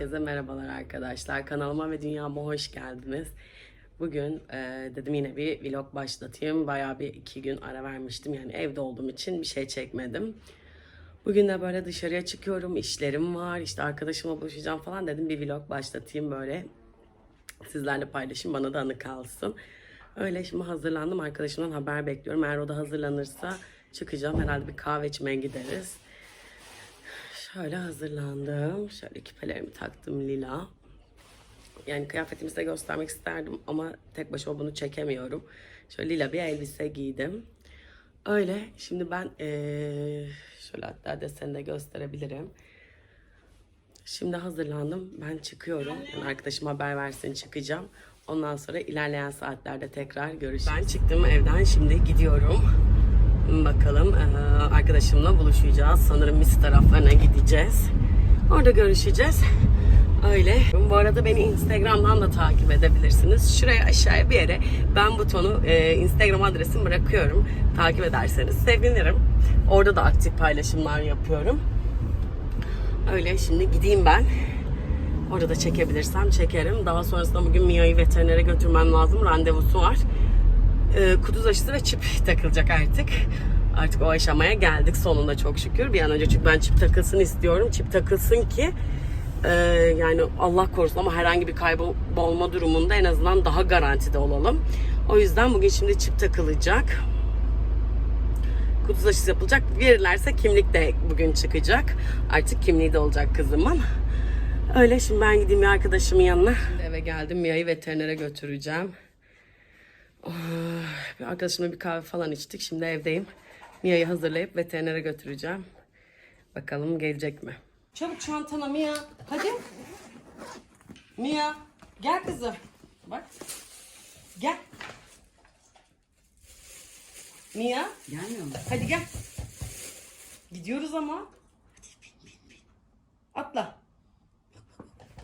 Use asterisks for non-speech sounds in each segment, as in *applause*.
Herkese merhabalar arkadaşlar. Kanalıma ve dünyama hoş geldiniz. Bugün e, dedim yine bir vlog başlatayım. Bayağı bir iki gün ara vermiştim. Yani evde olduğum için bir şey çekmedim. Bugün de böyle dışarıya çıkıyorum. işlerim var. İşte arkadaşımla buluşacağım falan dedim. Bir vlog başlatayım böyle. Sizlerle paylaşayım. Bana da anı kalsın. Öyle şimdi hazırlandım. Arkadaşımdan haber bekliyorum. Eğer o da hazırlanırsa çıkacağım. Herhalde bir kahve içmeye gideriz. Şöyle hazırlandım. Şöyle küpelerimi taktım lila. Yani kıyafetimi size göstermek isterdim ama tek başıma bunu çekemiyorum. Şöyle lila bir elbise giydim. Öyle. Şimdi ben eee, şöyle hatta deseni de gösterebilirim. Şimdi hazırlandım. Ben çıkıyorum. Yani arkadaşım haber versin çıkacağım. Ondan sonra ilerleyen saatlerde tekrar görüşürüz. Ben çıktım evden. Şimdi gidiyorum. Bakalım arkadaşımla buluşacağız. Sanırım Mis taraflarına gideceğiz. Orada görüşeceğiz. Öyle. Bu arada beni Instagram'dan da takip edebilirsiniz. Şuraya aşağıya bir yere ben butonu eee, Instagram adresimi bırakıyorum. Takip ederseniz sevinirim. Orada da aktif paylaşımlar yapıyorum. Öyle şimdi gideyim ben. Orada da çekebilirsem çekerim. Daha sonrasında bugün Mia'yı veterinere götürmem lazım. Randevusu var. Ee, kuduz aşısı ve çip takılacak artık. Artık o aşamaya geldik sonunda çok şükür. Bir an önce çünkü ben çip takılsın istiyorum. Çip takılsın ki e, yani Allah korusun ama herhangi bir kaybolma durumunda en azından daha garantide olalım. O yüzden bugün şimdi çip takılacak kuduz aşısı yapılacak. Verirlerse kimlik de bugün çıkacak. Artık kimliği de olacak kızımın. Öyle şimdi ben gideyim bir arkadaşımın yanına. Eve geldim. Mia'yı veterinere götüreceğim. Oh, Bir arkadaşımla bir kahve falan içtik. Şimdi evdeyim. Mia'yı hazırlayıp veterinere götüreceğim. Bakalım gelecek mi? Çabuk çantana Mia. Hadi. Mia. Gel kızım. Bak. Gel. Mia. Gelmiyor mu? Hadi gel. Gidiyoruz ama. Atla.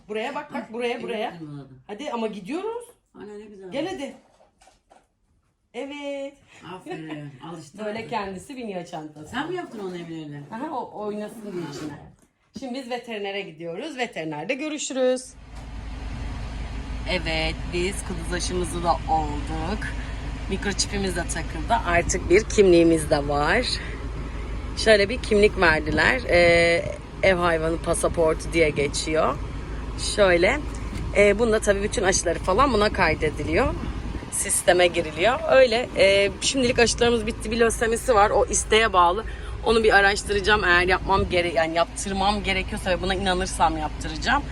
Buraya bak bak buraya buraya. Hadi ama gidiyoruz. Ana ne güzel. Gel hadi. Evet. Aferin. *laughs* Alıştı. Böyle kendisi biniyor çantası. Sen mi yaptın onu Emine'yle? Aha, o oynasın diye içine. Şimdi biz veterinere gidiyoruz. Veterinerde görüşürüz. Evet biz kuduz aşımızı da olduk. Mikroçipimiz de takıldı. Artık bir kimliğimiz de var. Şöyle bir kimlik verdiler. Ee, ev hayvanı pasaportu diye geçiyor. Şöyle. Ee, bunda tabii bütün aşıları falan buna kaydediliyor. Sisteme giriliyor. Öyle. ee, şimdilik aşılarımız bitti. Bir lösemisi var. O isteğe bağlı. Onu bir araştıracağım. Eğer yapmam gere yani yaptırmam gerekiyorsa ve buna inanırsam yaptıracağım.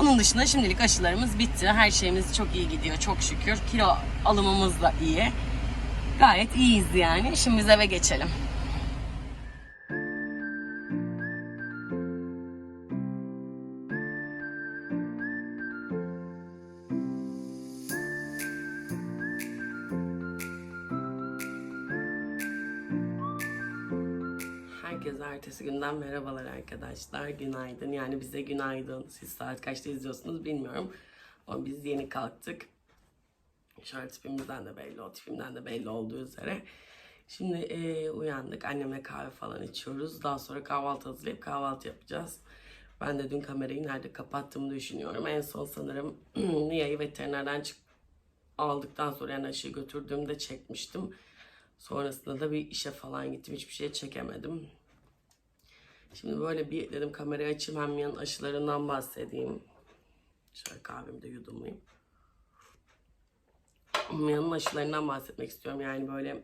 Onun dışında şimdilik aşılarımız bitti. Her şeyimiz çok iyi gidiyor çok şükür. Kilo alımımız da iyi. Gayet iyiyiz yani. Şimdi biz eve geçelim. Herkese ertesi günden merhabalar arkadaşlar. Günaydın. Yani bize günaydın. Siz saat kaçta izliyorsunuz bilmiyorum. Ama biz yeni kalktık. Şöyle tipimizden de belli, o tipimden de belli olduğu üzere. Şimdi eee, uyandık. Annemle kahve falan içiyoruz. Daha sonra kahvaltı hazırlayıp kahvaltı yapacağız. Ben de dün kamerayı nerede kapattığımı düşünüyorum. En son sanırım *clears throat* Nia'yı veterinerden çık aldıktan sonra yani aşıyı götürdüğümde çekmiştim. Sonrasında da bir işe falan gittim. Hiçbir şey çekemedim. Şimdi böyle bir dedim kamerayı açayım hem yan aşılarından bahsedeyim. Şöyle kahvemi de yudumlayayım. Mia'nın aşılarından bahsetmek istiyorum. Yani böyle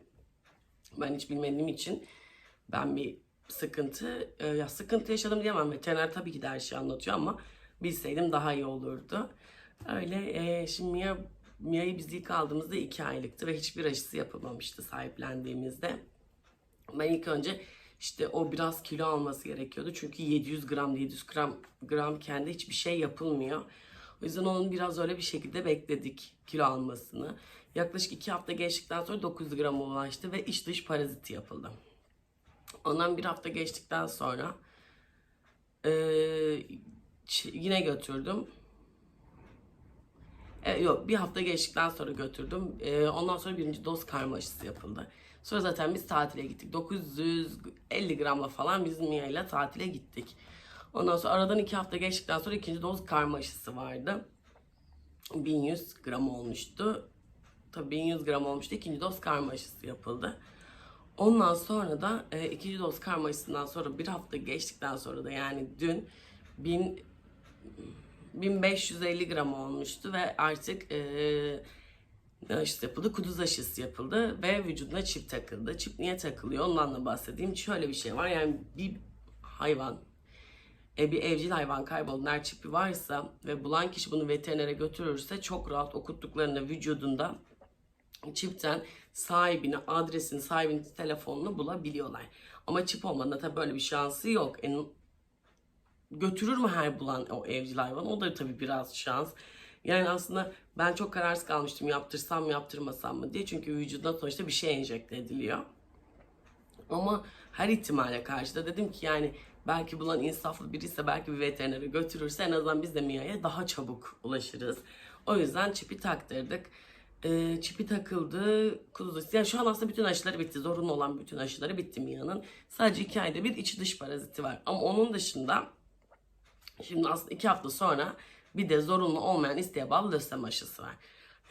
ben hiç bilmediğim için ben bir sıkıntı e, ya sıkıntı yaşadım diyemem. Veteriner tabii ki de her şeyi anlatıyor ama bilseydim daha iyi olurdu. Öyle e, şimdi Mia Mia'yı biz ilk aldığımızda iki aylıktı ve hiçbir aşısı yapılmamıştı sahiplendiğimizde. Ben ilk önce işte o biraz kilo alması gerekiyordu. Çünkü 700 gram 700 gram gram kendi hiçbir şey yapılmıyor. O yüzden onun biraz öyle bir şekilde bekledik kilo almasını. Yaklaşık iki hafta geçtikten sonra 900 grama ulaştı ve iç dış paraziti yapıldı. Ondan bir hafta geçtikten sonra ç- yine götürdüm. E, yok bir hafta geçtikten sonra götürdüm. E, ondan sonra birinci doz karma aşısı yapıldı. Sonra zaten biz tatile gittik. 950 gramla falan biz Mia ile tatile gittik. Ondan sonra aradan iki hafta geçtikten sonra ikinci doz karma aşısı vardı. 1100 gram olmuştu. Tabii 1100 gram olmuştu. İkinci doz karma aşısı yapıldı. Ondan sonra da e, ikinci doz karma aşısından sonra bir hafta geçtikten sonra da yani dün 1000 1550 gram olmuştu ve artık e, aşısı yapıldı? Kuduz aşısı yapıldı ve vücuduna çip takıldı. Çip niye takılıyor? Ondan da bahsedeyim. Şöyle bir şey var. Yani bir hayvan e, bir evcil hayvan kayboldu. Eğer çipi varsa ve bulan kişi bunu veterinere götürürse çok rahat okuttuklarında vücudunda çipten sahibini, adresini, sahibinin telefonunu bulabiliyorlar. Ama çip olmadığında tabii böyle bir şansı yok. E, götürür mü her bulan o evcil hayvan? O da tabii biraz şans. Yani aslında ben çok kararsız kalmıştım yaptırsam mı yaptırmasam mı diye. Çünkü vücuduna sonuçta bir şey enjekte ediliyor. Ama her ihtimale karşı da dedim ki yani belki bulan insaflı biriyse belki bir veterinere götürürse en azından biz de Mia'ya daha çabuk ulaşırız. O yüzden çipi taktırdık. Ee, çipi takıldı. Kuzu. Yani şu an aslında bütün aşıları bitti. Zorunlu olan bütün aşıları bitti Mia'nın. Sadece iki ayda bir içi dış paraziti var. Ama onun dışında Şimdi aslında iki hafta sonra bir de zorunlu olmayan isteğe bağlı lösem aşısı var.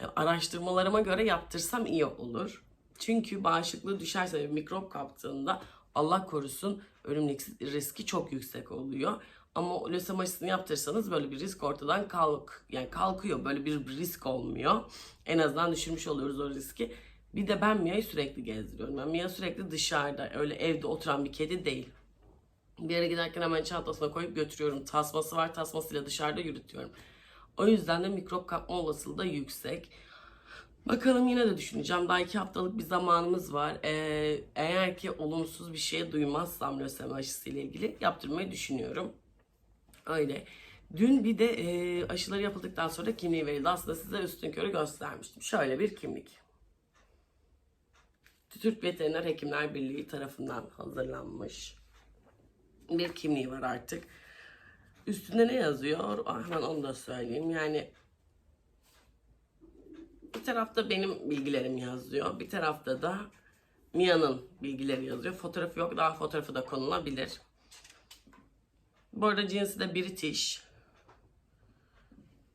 Yani araştırmalarıma göre yaptırsam iyi olur. Çünkü bağışıklığı düşerse ve mikrop kaptığında Allah korusun ölümlük riski çok yüksek oluyor. Ama o lösem aşısını yaptırsanız böyle bir risk ortadan kalk yani kalkıyor. Böyle bir risk olmuyor. En azından düşürmüş oluyoruz o riski. Bir de ben Mia'yı sürekli gezdiriyorum. Ben Mia sürekli dışarıda öyle evde oturan bir kedi değil. Bir yere giderken hemen çantasına koyup götürüyorum. Tasması var, tasmasıyla dışarıda yürütüyorum. O yüzden de mikrop kapma olasılığı da yüksek. Bakalım yine de düşüneceğim. Daha iki haftalık bir zamanımız var. Ee, eğer ki olumsuz bir şey duymazsam lösemi aşısı ile ilgili yaptırmayı düşünüyorum. Öyle. Dün bir de e, aşıları yapıldıktan sonra kimliği verildi. Aslında size üstün körü göstermiştim. Şöyle bir kimlik. Türk Veteriner Hekimler Birliği tarafından hazırlanmış bir kimliği var artık. Üstünde ne yazıyor? Ah, hemen onu da söyleyeyim. Yani bir tarafta benim bilgilerim yazıyor. Bir tarafta da Mia'nın bilgileri yazıyor. Fotoğrafı yok. Daha fotoğrafı da konulabilir. Bu arada cinsi de British.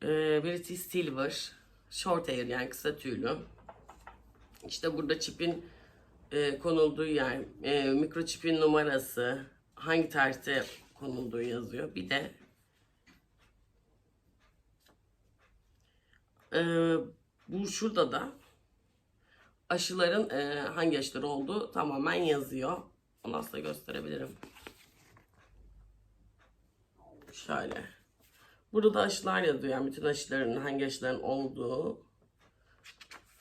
Ee, British Silver. Short hair yani kısa tüylü. İşte burada çipin e, konulduğu yer, e, mikroçipin numarası, hangi tarihte konulduğu yazıyor. Bir de e, bu şurada da aşıların e, hangi aşıları olduğu tamamen yazıyor. Onu aslında gösterebilirim. Şöyle. Burada da aşılar yazıyor. Yani bütün aşıların hangi aşıların olduğu.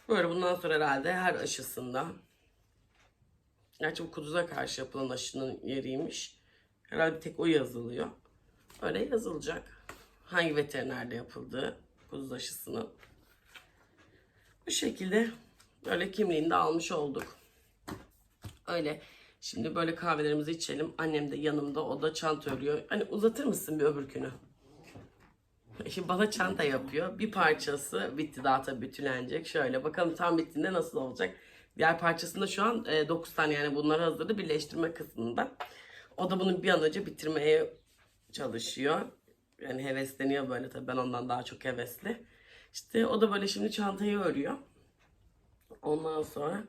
Böyle bundan sonra herhalde her aşısında Gerçi bu kuduza karşı yapılan aşının yeriymiş. Herhalde tek o yazılıyor. Öyle yazılacak. Hangi veterinerde yapıldığı kuduz aşısının. Bu şekilde böyle kimliğini de almış olduk. Öyle. Şimdi böyle kahvelerimizi içelim. Annem de yanımda. O da çanta örüyor. Hani uzatır mısın bir öbürkünü? Şimdi bana çanta yapıyor. Bir parçası bitti daha tabii bütünlenecek. Şöyle bakalım tam bittiğinde nasıl olacak. Diğer parçasında şu an e, 9 tane yani bunları hazırladı birleştirme kısmında. O da bunu bir an önce bitirmeye çalışıyor. Yani hevesleniyor böyle tabii ben ondan daha çok hevesli. İşte o da böyle şimdi çantayı örüyor. Ondan sonra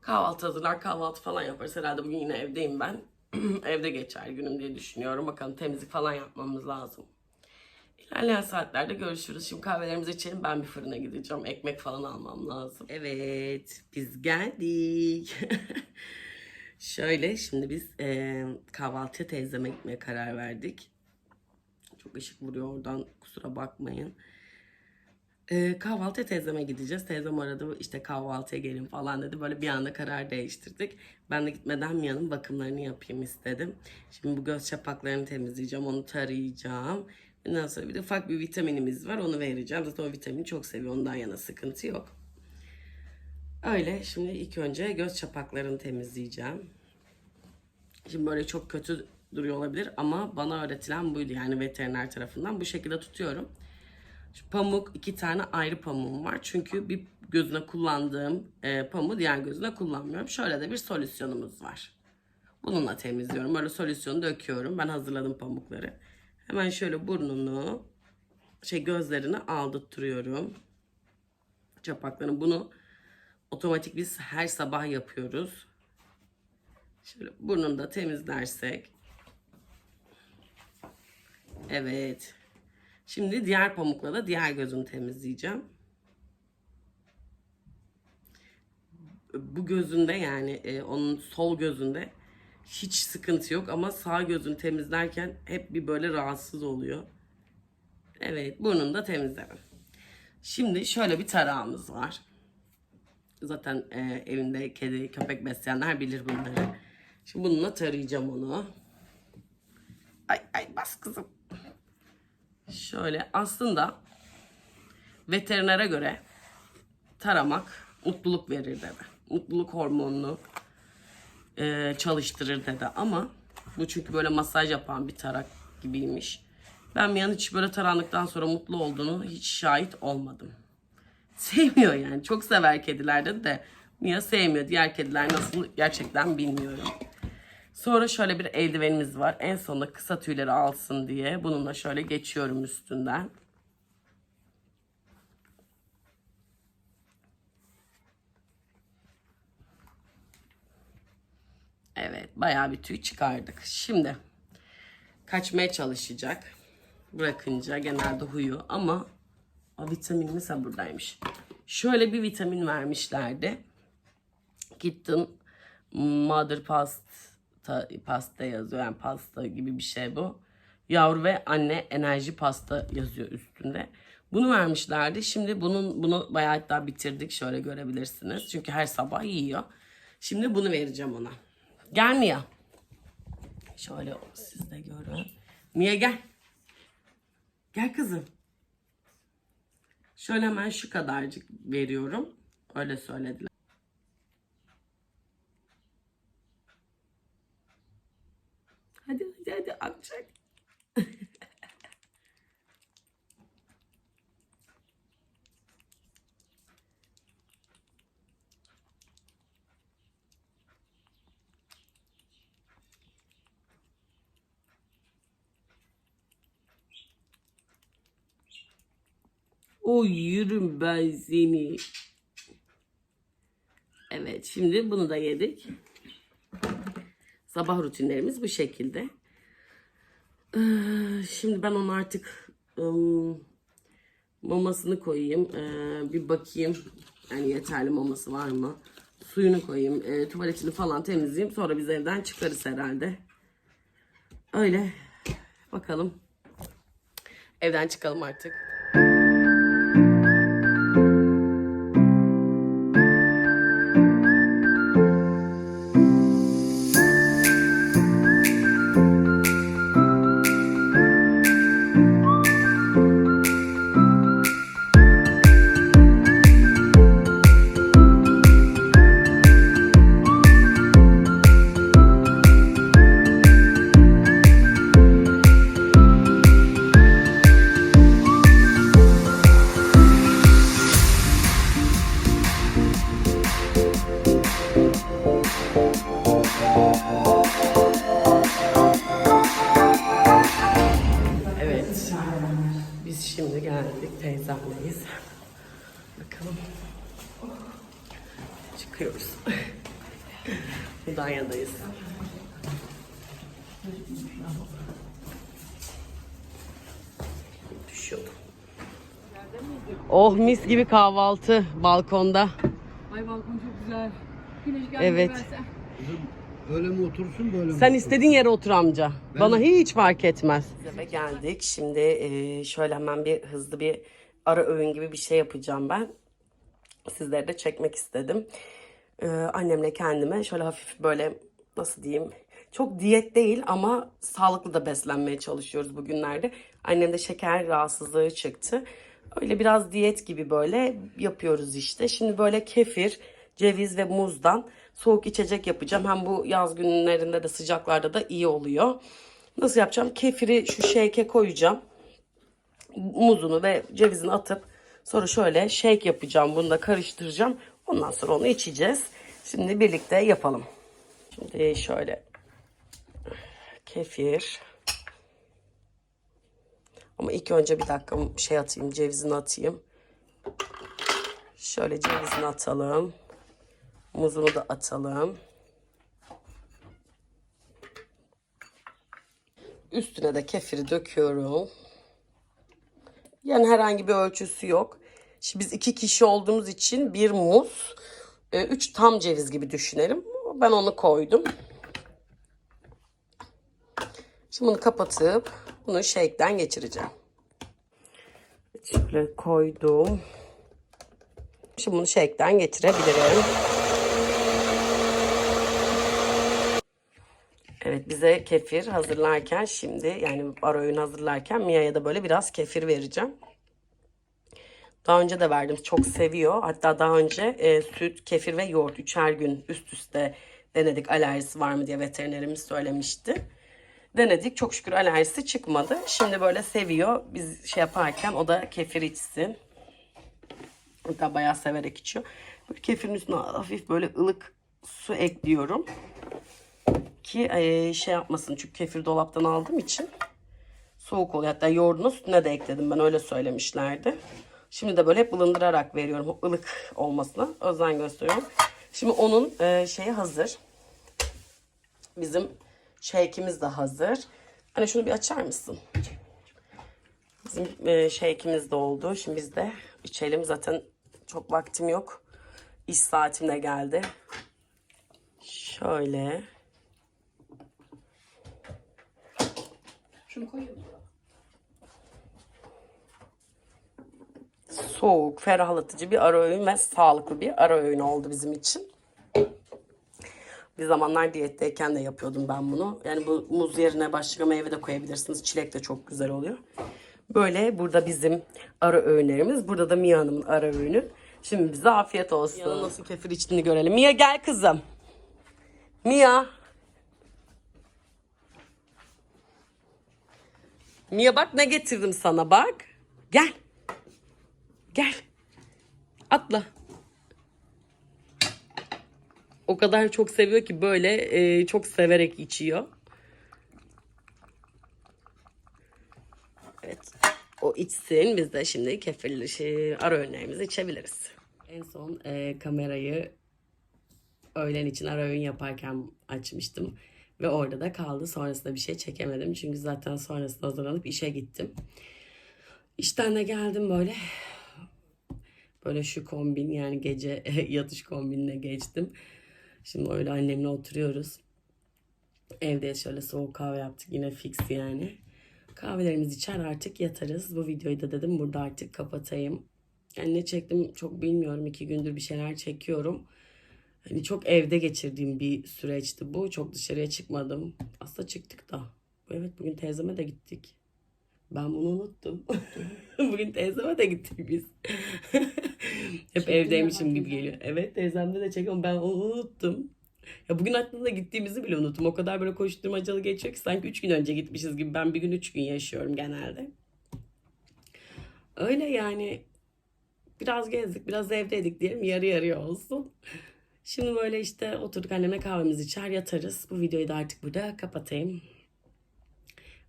kahvaltı hazırlar, kahvaltı falan yaparız. Herhalde bugün yine evdeyim ben. *clears throat* Evde geçer günüm diye düşünüyorum. Bakalım temizlik falan yapmamız lazım. İlerleyen saatlerde görüşürüz. Şimdi kahvelerimizi içelim. Ben bir fırına gideceğim. Ekmek falan almam lazım. Evet, biz geldik. *laughs* Şöyle, şimdi biz e, kahvaltıya teyzeme gitmeye karar verdik. Çok ışık vuruyor oradan kusura bakmayın. E, kahvaltıya teyzeme gideceğiz. Teyzem aradı işte kahvaltıya gelin falan dedi. Böyle bir anda karar değiştirdik. Ben de gitmeden Mia'nın bakımlarını yapayım istedim. Şimdi bu göz çapaklarını temizleyeceğim. Onu tarayacağım. Ondan sonra bir de ufak bir vitaminimiz var. Onu vereceğim. Zaten o vitamini çok seviyor. Ondan yana sıkıntı yok. Öyle. Şimdi ilk önce göz çapaklarını temizleyeceğim. Şimdi böyle çok kötü duruyor olabilir ama bana öğretilen buydu. Yani veteriner tarafından bu şekilde tutuyorum. Şu pamuk iki tane ayrı pamuğum var. Çünkü bir gözüne kullandığım e, pamuğu diğer gözüne kullanmıyorum. Şöyle de bir solüsyonumuz var. Bununla temizliyorum. Böyle solüsyonu döküyorum. Ben hazırladım pamukları. Hemen şöyle burnunu, şey gözlerini aldırtıyorum. Çapaklarını. Bunu otomatik biz her sabah yapıyoruz. Şöyle burnunu da temizlersek. Evet. Şimdi diğer pamukla da diğer gözünü temizleyeceğim. Bu gözünde yani e, onun sol gözünde hiç sıkıntı yok ama sağ gözünü temizlerken hep bir böyle rahatsız oluyor. Evet burnunu da temizledim. Şimdi şöyle bir tarağımız var. Zaten e, evinde kedi köpek besleyenler bilir bunları. Şimdi bununla tarayacağım onu. Ay ay bas kızım. Şöyle aslında veterinere göre taramak mutluluk verir dedi. Mutluluk hormonunu e, çalıştırır dedi ama bu çünkü böyle masaj yapan bir tarak gibiymiş. Ben Mia'nın hiç böyle tarandıktan sonra mutlu olduğunu hiç şahit olmadım. *laughs* Sevmiyor yani. Çok sever kedilerde de Mia sevmiyor. Diğer kediler nasıl gerçekten bilmiyorum. Sonra şöyle bir eldivenimiz var. En sonunda kısa tüyleri alsın diye. Bununla şöyle geçiyorum üstünden. Evet bayağı bir tüy çıkardık. Şimdi kaçmaya çalışacak. Bırakınca genelde huyu ama o vitaminimiz ha buradaymış. Şöyle bir vitamin vermişlerdi. Gittim mother pasta, pasta yazıyor yani pasta gibi bir şey bu. Yavru ve anne enerji pasta yazıyor üstünde. Bunu vermişlerdi. Şimdi bunun bunu bayağı hatta bitirdik. Şöyle görebilirsiniz. Çünkü her sabah yiyor. Şimdi bunu vereceğim ona. Gel Mia. Şöyle siz de görün. Mia gel. Gel kızım. Şöyle hemen şu kadarcık veriyorum. Öyle söylediler. Hadi hadi hadi akacak. O yürüm ben seni. Evet şimdi bunu da yedik. Sabah rutinlerimiz bu şekilde. Ee, Şimdi ben onu artık mamasını koyayım. Ee, bir bakayım. Yani yeterli maması var mı? Suyunu koyayım. e, tuvaletini falan temizleyeyim. Sonra biz evden çıkarız herhalde. Öyle. Bakalım. Evden çıkalım artık. Oh mis gibi kahvaltı balkonda. Ay balkon çok güzel. Güneş geldi Evet. verse. Öyle mi otursun böyle mi? Sen istediğin yere otur amca. Bana hiç fark etmez. Eve geldik. Şimdi e, şöyle hemen bir hızlı bir ara öğün gibi bir şey yapacağım ben. Sizlere de çekmek istedim. E, annemle kendime şöyle hafif böyle nasıl diyeyim çok diyet değil ama sağlıklı da beslenmeye çalışıyoruz bugünlerde. Annemde şeker rahatsızlığı çıktı. Öyle biraz diyet gibi böyle yapıyoruz işte. Şimdi böyle kefir, ceviz ve muzdan soğuk içecek yapacağım. Hem bu yaz günlerinde de sıcaklarda da iyi oluyor. Nasıl yapacağım? Kefiri şu shake'e koyacağım. Muzunu ve cevizini atıp sonra şöyle shake yapacağım. Bunu da karıştıracağım. Ondan sonra onu içeceğiz. Şimdi birlikte yapalım. Şimdi şöyle kefir Ama ilk önce bir dakika şey atayım, cevizini atayım. Şöyle cevizini atalım. Muzunu da atalım. Üstüne de kefiri döküyorum. Yani herhangi bir ölçüsü yok. Şimdi biz iki kişi olduğumuz için bir muz, e, üç tam ceviz gibi düşünelim. Ben onu koydum. Şimdi bunu kapatıp bunu shake'den geçireceğim. Şöyle koydum. Şimdi bunu shake'den geçirebilirim. Evet bize kefir hazırlarken şimdi yani ara öğün hazırlarken Mia'ya da böyle biraz kefir vereceğim. Daha önce de verdim. Çok seviyor. Hatta daha önce e, süt, kefir ve yoğurt üçer gün üst üste denedik alerjisi var mı diye veterinerimiz söylemişti. Denedik. Çok şükür alerjisi çıkmadı. Şimdi böyle seviyor. Biz şey yaparken o da kefir içsin. Hatta bayağı severek içiyor. Böyle kefirin üstüne hafif böyle ılık su ekliyorum. Ki e, şey yapmasın. Çünkü kefir dolaptan aldığım için soğuk oluyor. Hatta yoğurdun üstüne de ekledim ben öyle söylemişlerdi. Şimdi de böyle hep ılındırarak veriyorum. O ılık olmasına özen gösteriyorum. Şimdi onun e, şeyi hazır. Bizim shake'imiz de hazır. Hani şunu bir açar mısın? Bizim e, shake'imiz de oldu. Şimdi biz de içelim. Zaten çok vaktim yok. İş saatim de geldi. Şöyle. Şunu koyayım. soğuk, ferahlatıcı bir ara öğün ve sağlıklı bir ara öğün oldu bizim için. Bir zamanlar diyetteyken de yapıyordum ben bunu. Yani bu muz yerine başka meyve de koyabilirsiniz. Çilek de çok güzel oluyor. Böyle burada bizim ara öğünlerimiz. Burada da Mia Hanım'ın ara öğünü. Şimdi bize afiyet olsun. Mia'nın nasıl kefir içtiğini görelim. Mia gel kızım. Mia. Mia bak ne getirdim sana bak. Gel. Gel. Atla. O kadar çok seviyor ki böyle e, çok severek içiyor. Evet. O içsin. Biz de şimdi kefirli şey, ara öğünlerimizi içebiliriz. En son e, kamerayı öğlen için ara öğün yaparken açmıştım. Ve orada da kaldı. Sonrasında bir şey çekemedim. Çünkü zaten sonrasında hazırlanıp işe gittim. İşten de geldim böyle Böyle şu kombin yani gece *laughs* yatış kombinine geçtim. Şimdi öyle annemle oturuyoruz. Evde şöyle soğuk kahve yaptık yine fix yani. Kahvelerimizi içer artık yatarız. Bu videoyu da dedim burada artık kapatayım. Yani ne çektim çok bilmiyorum. iki gündür bir şeyler çekiyorum. Hani çok evde geçirdiğim bir süreçti bu. Çok dışarıya çıkmadım. Aslında çıktık da. Evet bugün teyzeme de gittik. Ben bunu unuttum. *laughs* Bugün teyzeme de gittik biz. *laughs* Hep evdeymişim gibi geliyor. Evet teyzemde de çekiyorum. Ben onu unuttum. Ya bugün aklımda gittiğimizi bile unuttum. O kadar böyle koşturmacalı geçiyor ki sanki 3 gün önce gitmişiz gibi. Ben bir gün 3 gün yaşıyorum genelde. Öyle yani. Biraz gezdik, biraz evdeydik diyelim. Yarı yarıya olsun. Şimdi böyle işte oturduk anneme kahvemizi içer yatarız. Bu videoyu da artık burada kapatayım.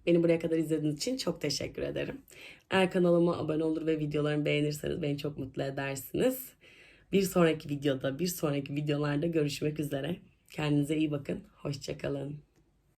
Beni buraya kadar izlediğiniz için çok teşekkür ederim. Eğer kanalıma abone olur ve videolarımı beğenirseniz beni çok mutlu edersiniz. Bir sonraki videoda, bir sonraki videolarda görüşmek üzere. Kendinize iyi bakın. Hoşçakalın.